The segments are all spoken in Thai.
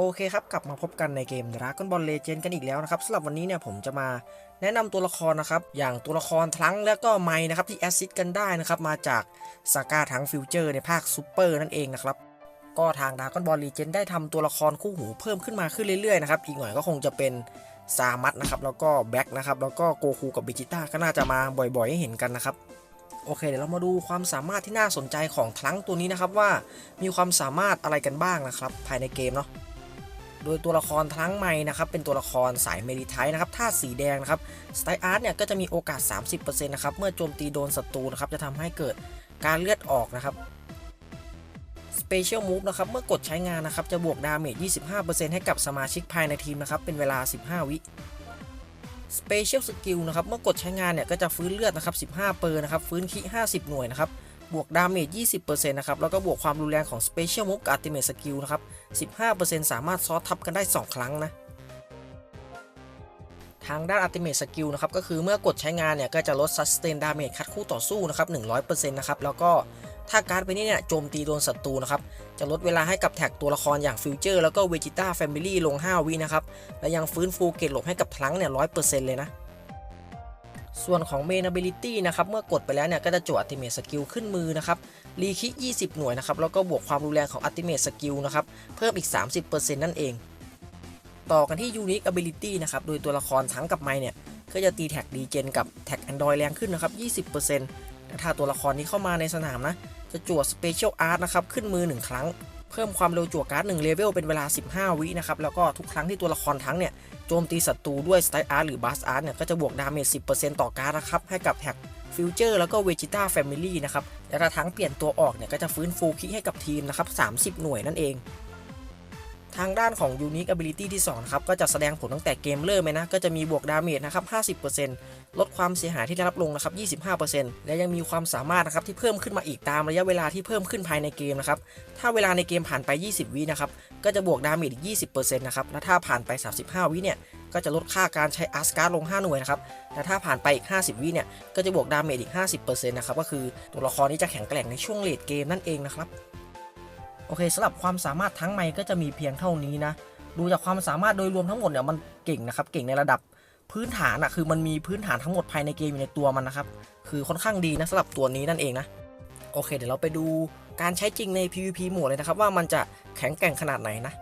โอเคครับ กลับมาพบกันในเกม Dragon Ball Legend กันอีกแล้วนะครับสำหรับวันนี้เนี่ยผมจะมาแนะนำตัวละครนะครับ อย่างตัวละครทั้งและก็ไมค์นะครับที่แอสซิสกันได้นะครับ มาจากสากาทั้งฟิวเจอร์ในภาคซูเปอร์นั่นเองนะครับ ก็ทาง Dragon Ball Legend ได้ทำตัวละครคู่หูเพิ่มขึ้นมาขึ้นเรื่อยๆนะครับ อีกหน่อยก็คงจะเป็นซามัตนะครับ แล้วก็แบ็กนะครับ แล้วก็โกคูกับเบจิต้าก็น่าจะมาบ่อยๆให้เห็นกันนะครับโอเคเดี๋ยวเรามาดูความสามารถที่น่าสนใจของทั้งตัวนี้นะครับว่ามีความสามารถอะไรกันบ้างนะครับ ภายในเกมเนาะ โดยตัวละครทั้งไม้นะครับเป็นตัวละครสายเมดิไทนะครับถ้าสีแดงนะครับสไตล์อาร์ตเนี่ยก็จะมีโอกาส 30%นะครับเมื่อโจมตีโดนศัตรูนะครับจะทำให้เกิดการเลือดออกนะครับ Special Move นะครับเมื่อกดใช้งานนะครับจะบวกดาเมจ 25%ให้กับสมาชิกภายในทีมนะครับเป็นเวลา 15 วิ Special Skill นะครับเมื่อกดใช้งานเนี่ยก็จะฟื้นเลือดนะครับ15เปอร์นะครับฟื้นคิ50 หน่วยนะครับ บวกดาเมจ 20%นะครับ แล้วก็บวกความรุนแรงของ Special Move กับ Ultimate Skill นะครับ 15%สามารถซอสทับกันได้ 2 ครั้งนะ ทางด้าน Ultimate Skill นะครับ ก็คือเมื่อกดใช้งานเนี่ย ก็จะลด Sustain Damage คัดคู่ต่อสู้นะครับ 100%นะครับ แล้วก็ถ้าการ์ดไปนี้เนี่ยโจมตีโดนศัตรูนะครับ จะลดเวลาให้กับแท็กตัวละครอย่างฟิวเจอร์แล้วก็เวจิต้าแฟมิลี่ลง 5 วินะครับ และยังฟื้นฟูเกตหลบให้กับพลังเนี่ย100%เลยนะ ส่วนของ Main Ability นะครับ เมื่อกดไปแล้วเนี่ย ก็จะจวด Ultimate Skill ขึ้นมือนะครับ รีคิก20 หน่วยนะครับ แล้วก็บวกความรุนแรงของ Ultimate Skill นะครับ เพิ่มอีก 30%นั่นเอง ต่อกันที่ Unique Ability นะครับ โดยตัวละครทั้งกับไมเนี่ย ก็จะตีแท็กดีเจนกับแท็ก Android แรงขึ้นนะครับ 20%แต่ถ้าตัวละครนี้เข้ามาในสนามนะ จะจวด Special Art นะครับ ขึ้นมือ 1 ครั้ง เพิ่มความเร็วจั่วการ์ด1เลเวลเป็นเวลา 15 วินะครับ แล้วก็ทุกครั้งที่ตัวละครทั้งเนี่ย โจมตีศัตรูด้วยสไตล์อาร์หรือบัสอาร์เนี่ยก็จะบวกดาเมจ 10%ต่อการนะครับ ให้กับแท็กฟิวเจอร์แล้วก็เวจิต้าแฟมิลี่นะครับ และถ้าทั้งเปลี่ยนตัวออกเนี่ยก็จะฟื้นฟูคิให้กับทีมนะครับ 30 หน่วยนั่นเอง ทางด้านของ Unique Ability ที่2นะครับก็จะแสดงผลตั้งแต่เกมเริ่มเลยนะ ก็จะมีบวกดาเมจนะครับ 50%ลดความเสียหายที่ได้รับลงนะครับ 25%และยังมีความสามารถนะครับที่เพิ่มขึ้นมาอีกตามระยะเวลาที่เพิ่มขึ้นภายในเกมนะครับ ถ้าเวลาในเกมผ่านไป 20 วินะครับ ก็จะบวกดาเมจอีก 20%นะครับ และถ้าผ่านไป 35 วิเนี่ย ก็จะลดค่าการใช้อาร์สการ์ลง 5 หน่วยนะครับและถ้าผ่านไปอีก 50 วิเนี่ย ก็จะบวกดาเมจอีก 50%นะครับ ก็คือตัวละครนี้จะแข็งแกร่งในช่วงเลดเกมนั่นเองนะครับ โอเคสำหรับความสามารถทั้งไมค์ก็จะมีเพียงเท่านี้นะ ดูจากความสามารถโดยรวมทั้งหมดเนี่ยมันเก่งนะครับ เก่งในระดับพื้นฐานอะคือมันมีพื้นฐานทั้งหมดภายในเกมอยู่ในตัวมันนะครับ คือค่อนข้างดีนะสำหรับตัวนี้นั่นเองนะ โอเค เดี๋ยวเราไปดูการใช้จริงใน PVP โหมดเลยนะครับ ว่ามันจะแข็งแกร่งขนาดไหนนะ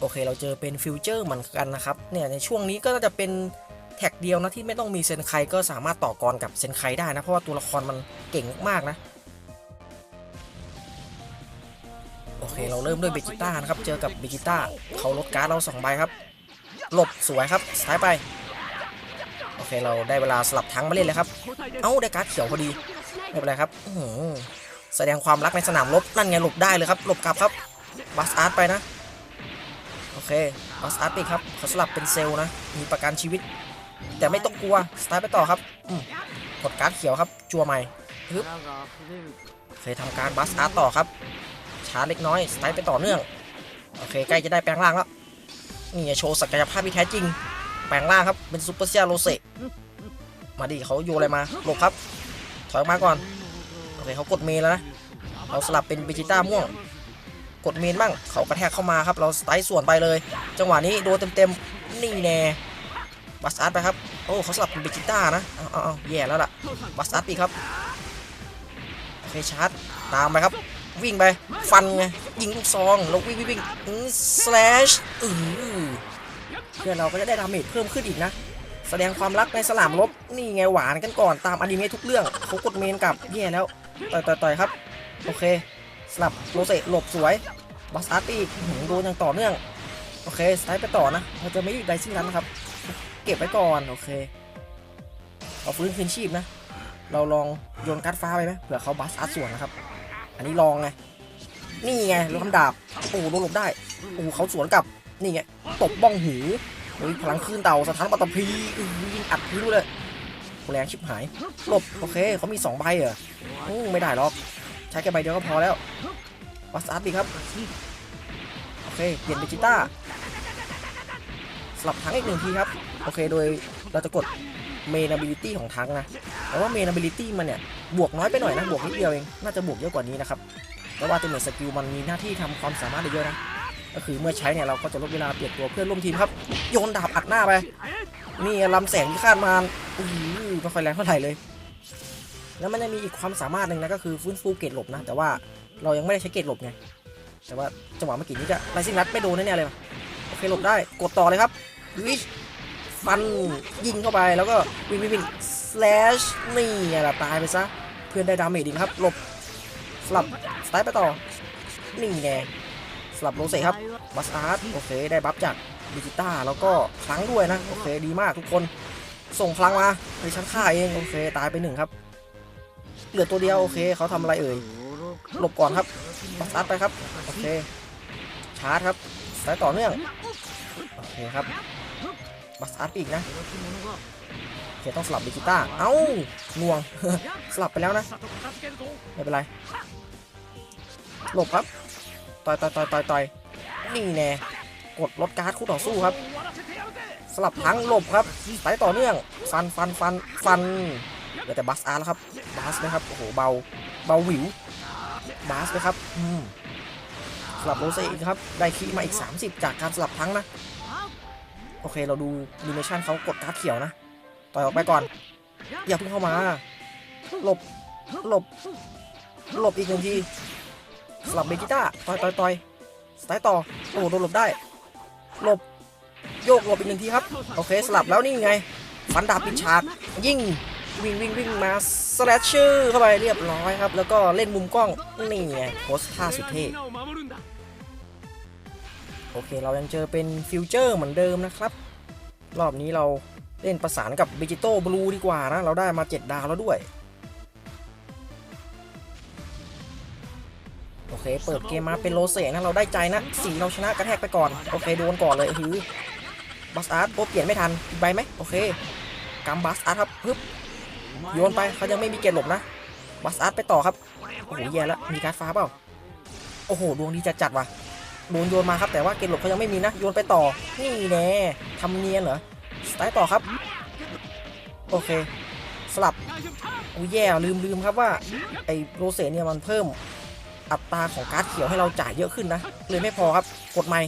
โอเค เราเจอเป็นฟิวเจอร์เหมือนกันนะครับ เนี่ยในช่วงนี้ก็จะเป็นแท็กเดียวนะที่ไม่ต้องมีเซนไคก็สามารถต่อกรกับเซนไคได้นะ เพราะว่าตัวละครมันเก่งมากนะ เคเราเริ่มด้วยเบจิต้านะครับ เจอกับเบจิต้าเขาลดการ์ดเราสองใบครับ หลบสวยครับซ้ายไป โอเคเราได้เวลาสลับทั้งมาเล่นเลยครับ เอ้าได้การ์ดเขียวพอดี ไม่เป็นไรครับอืแสดงความรักในสนามรบนั่นไงหลบได้เลยครับ หลบกลับครับบัสอาร์ตไปนะ โอเคบัสอาร์ตไปครับเขาสลับเป็นเซลนะ มีประกันชีวิต แต่ไม่ต้องกลัวสตาร์ไปต่อครับกดการ์ดเขียวครับ จัวใหม่ฮึบเคยทำการบัสอาร์ตต่อครับ ช้าเล็กน้อยสไตล์ไปต่อเนื่องโอเคใกล้จะได้แปลงร่างแล้วนี่โชว์ศักยภาพที่แท้จริง แปลงร่างครับเป็นซูเปอร์เซียโรเซมาดิเขาโยอะไรมาหลบครับ ถอยออกมาก่อนโอเคเขากดเมนแล้วนะเราสลับเป็นเบจิต้าม่วง กดเมนบ้างเขากระแทกเข้ามาครับ เราสไตล์ส่วนไปเลย จังหวะนี้โดนเต็มๆนี่แน่บัสอาร์ตไปครับโอ้เขาสลับเป็นเบจิต้านะเอาเอาแย่แล้วล่ะบัสอาร์ตอีครับโอเคชาร์จตามไปครับ วิ่งไป ฟันไง ยิงลูกซองแล้ววิ่งวิ่งวิ่งสแลชอือเพื่อนเราก็จะได้ดาเมจเพิ่มขึ้นอีกนะ แสดงความรักในสนามรบนี่ไงหวานกันก่อนตามอนิเมะทุกเรื่องเขากดเมนกลับแย่ยแล้ว ต่อยต่อยต่อยครับ โอเค สลับโรเซหลบสวยบัสอาร์ตี้โดนอย่างต่อเนื่อง โอเคสไตล์ไปต่อนะเราจะไม่หยุดใดสิ้นนั้นนะครับ เก็บไว้ก่อน โอเค เอาฟื้นคืนชีพนะ เราลองโยนการ์ดฟ้าไปไหมเผื่อเขาบัสอาร์ตส่วนนะครับ อันนี้ลองไง นี่ไงรถคำดาบโอ้โดนหลบได้โอ้เขาสวนกลับ นี่ไง ตบบ้องหูเฮ้ยพลังคลื่นเต่าสถานปัตตภีอือยิงอัดพื้นเลยแรงชิบหายหลบโอเคเขามี2ใบเหรออู้ไม่ได้หรอก ใช้แค่ใบเดียวก็พอแล้ววัสอาร์ตดีครับ โอเค เปลี่ยนเป็นจิต้าสลับทั้งอีกหนึ่งทีครับ โอเค โดยเราจะกด เมน ability ของทั้งนะ แต่ว่าเมน ability มันเนี่ย บวกน้อยไปหน่อยนะ บวกนิดเดียวเอง น่าจะบวกเยอะกว่านี้นะครับ แต่ว่าตัวเมสกิลมันมีหน้าที่ทำความสามารถได้เยอะนะ ก็คือเมื่อใช้เนี่ยเราก็จะลดเวลาเปลี่ยนตัวเพื่อนร่วมทีมครับ โยนดาบอัดหน้าไป นี่ลำแสงที่คาดมาอื้อหือไม่ค่อยแรงเท่าไหร่เลย แล้วมันจะมีอีกความสามารถหนึ่งนะก็คือฟื้นฟูเกรดหลบนะ แต่ว่าเรายังไม่ได้ใช้เกรดหลบไง แต่ว่าจังหวะเมื่อกี้นี้จะไรซิงรัดไม่โดนแน่ๆเลยโอเคหลบได้ กดต่อเลยครับวิ ฟันยิงเข้าไปแล้วก็วิ่งวิ่งวิ่ง slash นี่ไงล่ะตายไปซะ เพื่อนได้ดาเมจดีนะครับหลบสลับสไตล์ไปต่อนี่ไงสลับโรเซ่ครับบัสอาร์ตโอเคได้บัฟจากดิจิต้าแล้วก็พลังด้วยนะโอเคดีมากทุกคนส่งพลังมาในชั้นฆ่าเองโอเคตายไปหนึ่งครับ เหลือตัวเดียวโอเคเขาทำอะไรเอ่ยหลบก่อนครับบัสอาร์ตไปครับโอเคชาร์จครับสายต่อเนื่องโอเคครับ บัสอาร์ตไปอีกนะโอเคต้องสลับดิจิต้า เอ้าหน่วง สลับไปแล้วนะ ไม่เป็นไร หลบครับ ต่อยต่อยต่อยต่อยต่อยนี่แน่ กดลดการ์ดคู่ต่อสู้ครับ สลับทั้งหลบครับไปต่อเนื่อง ฟันฟันฟันฟันเหลือแต่บัสอาร์แล้วครับ บัสนะครับ โอ้โห เบา เบาหวิว บัสนะครับ อืมสลับโรเซอีกครับ ได้คีย์มาอีก 30 จากการสลับทั้งนะ โอเคเราดูดิเมชันเขากดการ์ดเขียวนะ ต่อยออกไปก่อน อย่าเพิ่งเข้ามา หลบ หลบ หลบอีกหนึ่งทีสลับเบกิต้า ต่อยต่อยต่อยสไตล์ต่อ โอ้โหโดนหลบได้ หลบ โยกหลบอีกหนึ่งทีครับ โอเคสลับแล้วนี่ไง ฟันดาบปิดฉาก ยิงวิ่งวิ่งวิ่งมาสแลชชอร์เข้าไปเรียบร้อยครับ แล้วก็เล่นมุมกล้อง นี่ไงโพสท่าสุดเท่ โอเคเรายังเจอเป็นฟิวเจอร์เหมือนเดิมนะครับ รอบนี้เราเล่นประสานกับ v ิจิโตบลูดีกว่านะ เราได้มา 7 ดาวแล้วด้วย โอเค เปิดเกมมาเป็นโรเซนะ เราได้ใจนะสีเราชนะกระแทกไปก่อน โอเค โดนก่อนเลยฮือบัสอาร์ตโเปลี่ยนไม่ทันอีกใบไหมโอเคกำบัสอาร์ตครับปึ๊บโยนไปเขายังไม่มีเกตหลบนะบัสอาร์ตไปต่อครับ โอ้โหแย่แล้วมีการดฟ้าเปล่า โอ้โห ดวงดีจัดจัดว่ะ โดนโยนมาครับแต่ว่าเกตหลบเขายังไม่มีนะโยนไปต่อ นี่แน่ทำเนียนเหรอสไตล์ต่อครับ โอเค สลับโอ้ยแย่ลืมลืมครับว่าไอโรเซเนี่ยมันเพิ่มอัตราของการ์ดเขียวให้เราจ่ายเยอะขึ้นนะ เลยไม่พอครับกดไม่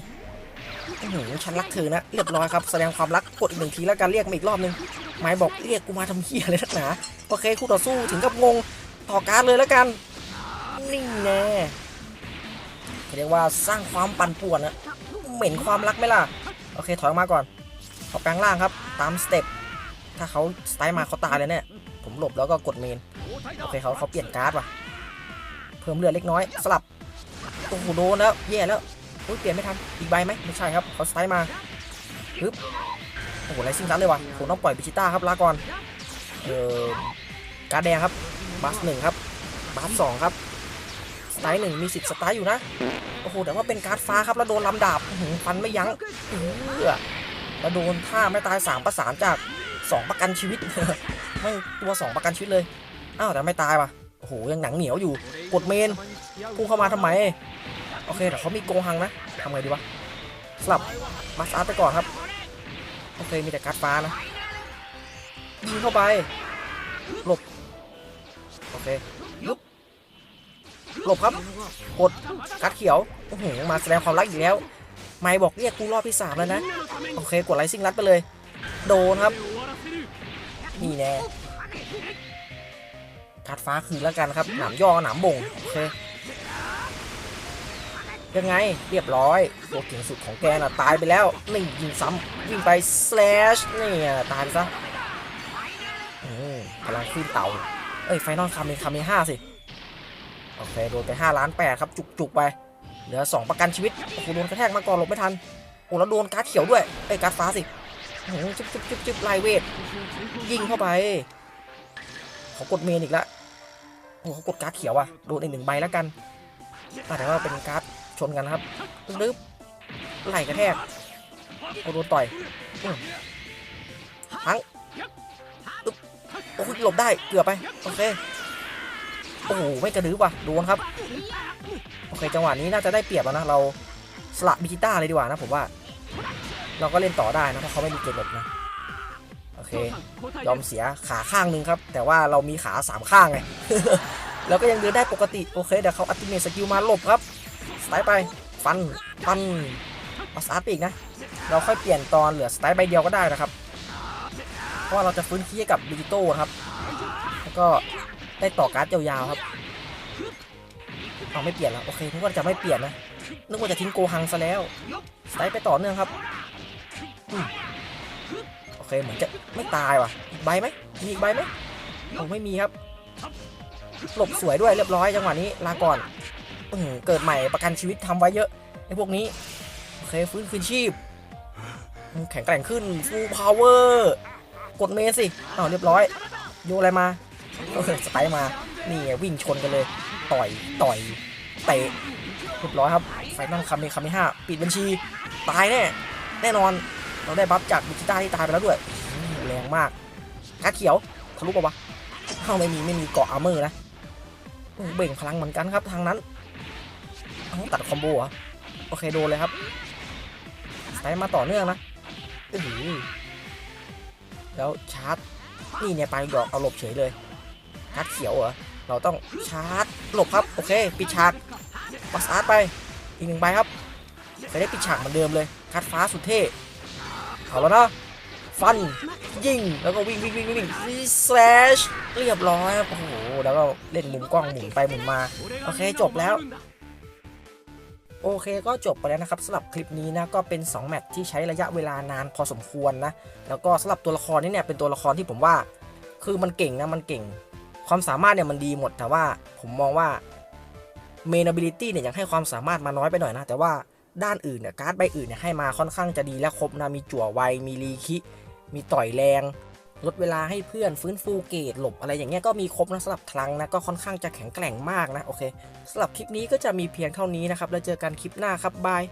อื้อหือฉันรักเธอนะ เรียบร้อยครับ แสดงความรักกดอีกหนึ่งทีแล้วกันเรียกมาอีกรอบนึงไม้บอกเรียกกูมาทำเหี้ยอะไรนักหนาโอเคคู่ต่อสู้ถึงกับงงต่อการดเลยแล้วกัน นี่แน่ เรียกว่าสร้างความปั่นป่วนนะเหม็นความรักไหมล่ะ โอเคถอยมาก่อนเขาแปลงร่างครับ ตามสเต็ป ถ้าเขาสไตล์มาเขาตายเลยเนี่ย ผมหลบแล้วก็กดเมน โอเคเขาเขาเปลี่ยนการ์ดว่ะ เพิ่มเลือดเล็กน้อย สลับ โอ้โหโดนแล้วแย่แล้วอุ๊ยเปลี่ยนไม่ทัน อีกใบไหมไม่ใช่ครับเขาสไตล์มาปึ๊บ โอ้โหไรซิ่งซัดเลยว่ะผมต้องปล่อยบิจิต้าครับลาก่อน เออการ์ดแดงครับบัสหนึ่งครับบัสสองครับ สไตล์หนึ่งมีสิทธิ์สไตล์อยู่นะ โอ้โหแต่ว่าเป็นการ์ดฟ้าครับ แล้วโดนลำดาบฟันไม่ยั้งเออแล้วโดนท่าไม่ตายสามประสานจากสองประกันชีวิตไม่ตัวสองประกันชีวิตเลย อ้าวแต่ไม่ตายว่ะโอ้โหยังหนังเหนียวอยู่ กดเมนพุ่งเข้ามาทำไม โอเคแต่เขามีโกงหังนะทำไงดีวะสลับมาสอาร์ไปก่อนครับโอเคมีแต่การ์ดฟ้านะยิงเข้าไปหลบโอเค หลบครับ กดการ์ดเขียวโอ้โหมาแสดงความรักอีกแล้ว ไม่บอกเรียกกูรอบที่สามแล้วนะ โอเค กดไลซิ่งรัดไปเลย โดนครับ นี่แน่การ์ดฟ้าคืนแล้วกันครับ หนามย่อหนามบ่ง โอเค ยังไง เรียบร้อยตัวเก่งสุดของแกน่ะ ตายไปแล้วนี่ยิงซ้ำวิ่งไป slash นี่ตายไปซะอืมพลังขึ้นเต่า เอ้ย ไฟนอลคาเมคาเมห้าสิ โอเคโดนไป5ล้าน8ครับ จุกๆไป เหลือ 2 ประกันชีวิต โอ้โหโดนกระแทกมาก่อนหลบไม่ทัน โอ้แล้วโดนการ์ดเขียวด้วยเอ้ยการ์ดฟ้าสิโอ้โหจุ๊บจุ๊บจุ๊บจุ๊บไลเวท ยิงเข้าไปเขากดเมนอีกแล้วโอ้เขากดการ์ดเขียวอะโดนอีกหนึ่งใบแล้วกันแต่ว่าเป็นการ์ดชนกันนะครับลึบไหลกระแทกโอ้โดนต่อยทั้งอึ๊บโอ้หลบได้เกือบไป โอเค โอ้โหไม่กระดืบว่ะโดนครับ โอเคจังหวะนี้น่าจะได้เปรียบแล้วนะ เราสละบิจิต้าเลยดีกว่านะผมว่า เราก็เล่นต่อได้นะเพราะเขาไม่มีเกมหลบนะ โอเค ยอมเสียขาข้างนึงครับ แต่ว่าเรามีขาสามข้างไง แล้วก็ยังเดินได้ปกติ โอเคเดี๋ยวเขาอัติเมทสกิลมาหลบครับสไตล์ไป ฟัน ฟันปัสอาร์ตอีกนะ เราค่อยเปลี่ยนตอนเหลือสไตล์ใบเดียวก็ได้นะครับ เพราะเราจะฟื้นคีย์ให้กับดิจิโต้ครับ แล้วก็ ได้ต่อการ์ดยาวๆครับเอาไม่เปลี่ยนแล้วโอเคนึกว่าจะไม่เปลี่ยนนะนึกว่าจะทิ้งโกฮังซะแล้วสไตล์ไปต่อเนื่องครับอโอเคเหมือนจะไม่ตายว่ะอีกใบไหมมีอีกใบไหมโอ้ไม่มีครับหลบสวยด้วยเรียบร้อยจังหวะนี้ลาก่อนอเกิดใหม่ประกันชีวิตทำไว้เยอะไอ้พวกนี้โอเคฟื้นคืนชีพ แข็งแกร่งขึ้นฟูลพาวเวอร์กดเมสสิอ้าวเรียบร้อยโยอะไรมา ก็เออสไปร์มา นี่ไงวิ่งชนกันเลย ต่อยต่อยเตะเรียบร้อยครับ ไฟนั่งคำในคำที่ห้าปิดบัญชี ตายแน่ แน่นอน เราได้บัฟจากบิจิต้าที่ตายไปแล้วด้วยแรงมากกาเขียว ทะลุปะวะเข้าไม่มีไม่มีเกาะอาร์เมอร์นะ เบ่งพลังเหมือนกันครับทางนั้นเอาตัดคอมโบเหรอโอเคโดนเลยครับสไตล์มาต่อเนื่องนะอือแล้วชาร์จ นี่เนี่ยไปดอกเอาหลบเฉยเลย การ์ดเขียวเหรอ เราต้องชาร์จหลบครับ โอเค ปิดฉากปัสอาร์ตไป อีกหนึ่งใบครับจะได้ปิดฉากเหมือนเดิมเลยการ์ดฟ้าสุดเท่ เอาแล้วนะฟัน ยิง แล้วก็วิ่งวิ่งวิ่งวิ่งวิ่งแซชเรียบร้อยครับโอ้โห แล้วก็เล่นมุมกล้องหมุนไปหมุนมา โอเค จบแล้วโอเคก็จบไปแล้วนะครับสำหรับคลิปนี้นะก็เป็น 2 แมตช์ที่ใช้ระยะเวลานานพอสมควรนะ แล้วก็สำหรับตัวละครนี้เนี่ยเป็นตัวละครที่ผมว่า คือมันเก่งนะมันเก่ง ความสามารถเนี่ยมันดีหมดแต่ว่าผมมองว่า main ability เนี่ยยังให้ความสามารถมาน้อยไปหน่อยนะ แต่ว่าด้านอื่นเนี่ยการ์ดใบอื่นเนี่ยให้มาค่อนข้างจะดีและครบนะ มีจั่วไว มีรีคิ มีต่อยแรง ลดเวลาให้เพื่อนฟื้นฟูเกตหลบอะไรอย่างเงี้ยก็มีครบนะสำหรับคลังนะ ก็ค่อนข้างจะแข็งแกร่งมากนะ โอเคสำหรับคลิปนี้ก็จะมีเพียงเท่านี้นะครับ แล้วเจอกันคลิปหน้าครับบาย